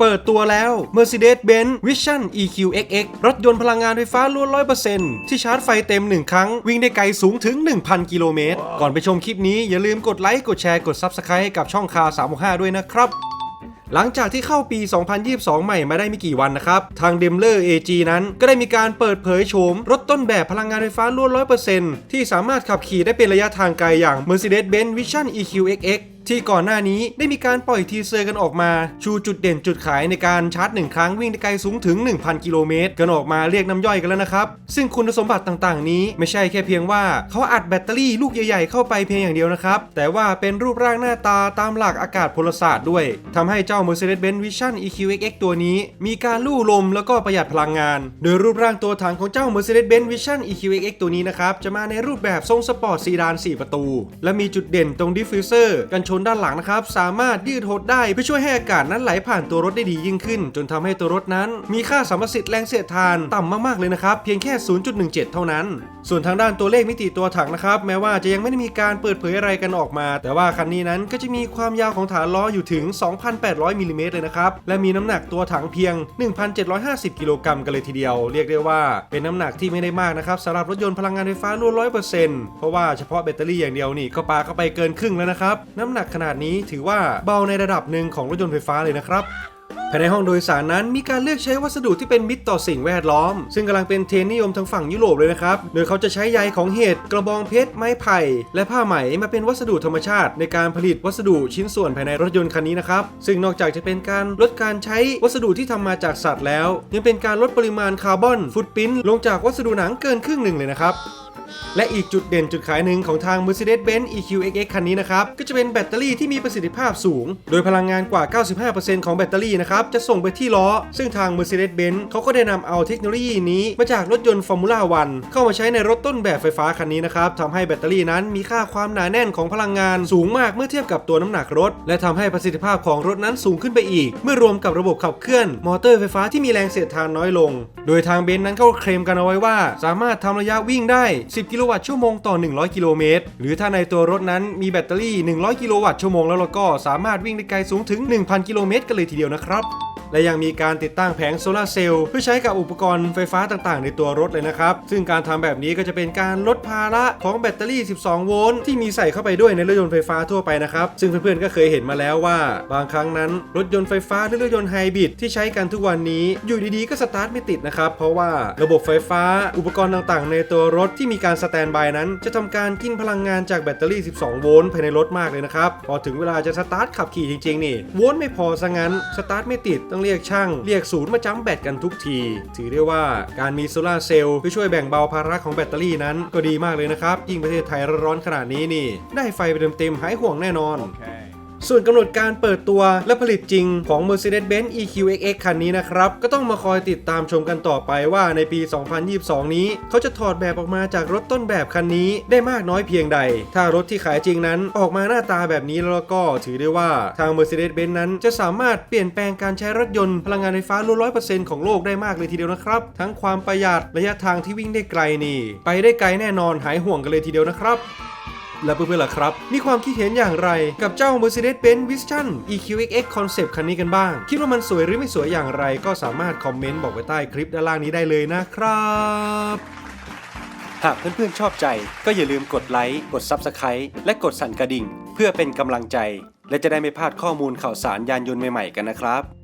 เปิดตัวแล้ว Mercedes-Benz Vision EQXX รถยนต์พลังงานไฟฟ้าล้วน 100%ที่ชาร์จไฟเต็ม 1 ครั้ง วิ่งได้ไกลสูงถึง 1,000 กิโลเมตร ก่อนไปชมคลิปนี้อย่าลืมกดไลค์ กดแชร์ กด Subscribe ให้กับช่องคา365 ด้วยนะครับหลังจากที่เข้าปี 2022 ใหม่มาได้ไม่กี่วันนะครับ ทาง d e m l e r AG นั้นก็ได้มีการเปิดเผยโฉม รถต้นแบบพลังงานไฟฟ้าล้วน 100%ที่สามารถขับขี่ได้เป็นระยะทางไกลอย่าง Mercedes-Benz Vision EQXX ที่ก่อนหน้านี้ได้มีการปล่อยทีเซอร์กันออกมา ชูจุดเด่นจุดขายในการชาร์จ 1 ครั้งวิ่งได้ไกลสูงถึง 1,000 กิโลเมตรกันออกมาเรียกน้ำย่อยกันแล้วนะครับ ซึ่งคุณสมบัติต่างๆ นี้ไม่ใช่แค่เพียงว่าเขาอัดแบตเตอรี่ลูกใหญ่ๆ เข้าไปเพียงอย่างเดียวนะครับ แต่ว่าเป็นรูปร่างหน้าตาตามหลักอากาศพลศาสตร์ด้วยทำให้เจ้า Mercedes-Benz Vision EQXX ตัวนี้ มีการลู่ลมแล้วก็ประหยัดพลังงาน โดยรูปร่างตัวถังของเจ้า Mercedes-Benz Vision EQXX ตัวนี้นะครับจะมาในรูปแบบทรงสปอร์ตซีดาน 4 ประตู และมีจุดเด่นตรงดิฟฟิวเซอร์กันชนด้านหลังนะครับ สามารถยืดหดได้เพื่อช่วยให้อากาศนั้นไหลผ่านตัวรถได้ดียิ่งขึ้น จนทำให้ตัวรถนั้น มีค่าสัมประสิทธิ์แรงเสียดทานต่ำมากๆเลยนะครับเพียงแค่ 0.17 เท่านั้น ส่วนทางด้านตัวเลขมิติตัวถังนะครับแม้ว่าจะยังไม่ได้มีการเปิดเผยอะไรกันออกมา แต่ว่าคันนี้นั้นก็จะมีความยาวของฐานล้ออยู่ถึง 2,800มิลลิเมตรเลยนะครับและมีน้ำหนักตัวถังเพียง 1,750 กิโลกรัมกันเลยทีเดียว เรียกได้ว่าเป็นน้ำหนักที่ไม่ได้มากนะครับสำหรับรถยนต์พลังงานไฟฟ้าล้วน100%เพราะว่าเฉพาะแบตเตอรี่อย่างเดียวนี่ก็ปาเข้าไปเกินครึ่งแล้วนะครับน้ำหนักขนาดนี้ถือว่าเบาในระดับหนึ่งของรถยนต์ไฟฟ้าเลยนะครับภายในห้องโดยสารนั้นมีการเลือกใช้วัสดุที่เป็นมิตรต่อสิ่งแวดล้อม ซึ่งกำลังเป็นเทรนนิยมทางฝั่งยุโรปเลยนะครับ โดยเขาจะใช้ใยของเห็ดกระบองเพชรไม้ไผ่ และผ้าไหมมาเป็นวัสดุธรรมชาติ ในการผลิตวัสดุชิ้นส่วนภายในรถยนต์คันนี้นะครับ ซึ่งนอกจากจะเป็นการลดการใช้วัสดุที่ทำมาจากสัตว์แล้ว ยังเป็นการลดปริมาณคาร์บอนฟุตปรินลงจากวัสดุหนังเกินครึ่งหนึ่งเลยนะครับ และอีกจุดเด่นจุดขายหนึ่งของทาง Mercedes-Benz EQXX คันนี้นะครับ ก็จะเป็นแบตเตอรี่ที่มีประสิทธิภาพสูง โดยพลังงานกว่า 95%ของแบตเตอรี่นะครับ จะส่งไปที่ล้อ ซึ่งทาง Mercedes-Benz เขาก็ได้นำเอาเทคโนโลยีนี้มาจากรถยนต์ Formula 1 เข้ามาใช้ในรถต้นแบบไฟฟ้าคันนี้นะครับทำให้แบตเตอรี่นั้นมีค่าความหนาแน่นของพลังงานสูงมากเมื่อเทียบกับตัวน้ำหนักรถ และทำให้ประสิทธิภาพของรถนั้นสูงขึ้นไปอีก เมื่อรวมกับระบบขับเคลื่อนมอเตอร์ไฟฟ้าที่มีแรงเสียดทานน้อยลง โดยทางเบนซ์นั้นเขาเคลมกันเอาไว้ว่า สามารถทำระยะวิ่งได้10 กิโลวัตต์ชั่วโมงต่อ 100 กิโลเมตร หรือถ้าในตัวรถนั้นมีแบตเตอรี่ 100 กิโลวัตต์ชั่วโมงแล้วเราก็สามารถวิ่งได้ไกลสูงถึง 1,000 กิโลเมตรกันเลยทีเดียวนะครับ และยังมีการติดตั้งแผงโซลาร์เซลล์เพื่อใช้กับอุปกรณ์ไฟฟ้าต่างๆ ในตัวรถเลยนะครับ ซึ่งการทำแบบนี้ก็จะเป็นการลดภาระของแบตเตอรี่ 12 โวลต์ที่มีใส่เข้าไปด้วยในรถยนต์ไฟฟ้าทั่วไปนะครับ ซึ่งเพื่อนๆก็เคยเห็นมาแล้วว่า บางครั้งนั้นรถยนต์ไฟฟ้าหรือรถยนต์ไฮบริดที่ใช้กันทุกวันนี้อยู่ดีๆก็สตาร์ทไม่ติดนะครับเพราะว่าระบบไฟฟ้าอุปกรณ์ต่างๆ ในตัวรถที่มีการสแตนบายนั้น จะทำการกินพลังงานจากแบตเตอรี่ 12 โวลต์ภายในรถมากเลยนะครับพอถึงเวลาจะสตาร์ทขับขี่จริงๆนี่โวลต์ไม่พอซะงั้นสตาร์ทไม่ติดตองเรียกช่าง เรียกศูนย์มาจ้ำแบตกันทุกที ถือได้ว่าการมีโซลาเซลล์เพื่อช่วยแบ่งเบาภาระของแบตเตอรี่นั้นก็ดีมากเลยนะครับ ยิ่งประเทศไทยร้อนขนาดนี้นี่ ได้ไฟไปเต็มๆหายห่วงแน่นอน ส่วนกำหนดการเปิดตัวและผลิตจริงของ Mercedes-Benz EQXX คันนี้นะครับ ก็ต้องมาคอยติดตามชมกันต่อไปว่าในปี 2022 นี้ เขาจะถอดแบบออกมาจากรถต้นแบบคันนี้ได้มากน้อยเพียงใด ถ้ารถที่ขายจริงนั้นออกมาหน้าตาแบบนี้แล้วก็ถือได้ว่าทาง Mercedes-Benz นั้นจะสามารถเปลี่ยนแปลงการใช้รถยนต์พลังงานไฟฟ้าล้วน100%ของโลกได้มากเลยทีเดียวนะครับ ทั้งความประหยัดระยะทางที่วิ่งได้ไกลนี่ ไปได้ไกลแน่นอนหายห่วงกันเลยทีเดียวนะครับ และเพื่อนๆล่ะครับ มีความคิดเห็นอย่างไรกับเจ้า Mercedes-Benz Vision EQXX Concept คันนี้กันบ้าง คิดว่ามันสวยหรือไม่สวยอย่างไร ก็สามารถคอมเมนต์บอกไว้ใต้คลิปด้านล่างนี้ได้เลยนะครับ หากเพื่อนๆชอบใจก็อย่าลืมกดไลค์กด Subscribe และกดสั่นกระดิ่ง เพื่อเป็นกำลังใจ และจะได้ไม่พลาดข้อมูลข่าวสารยานยนต์ใหม่ๆกันนะครับ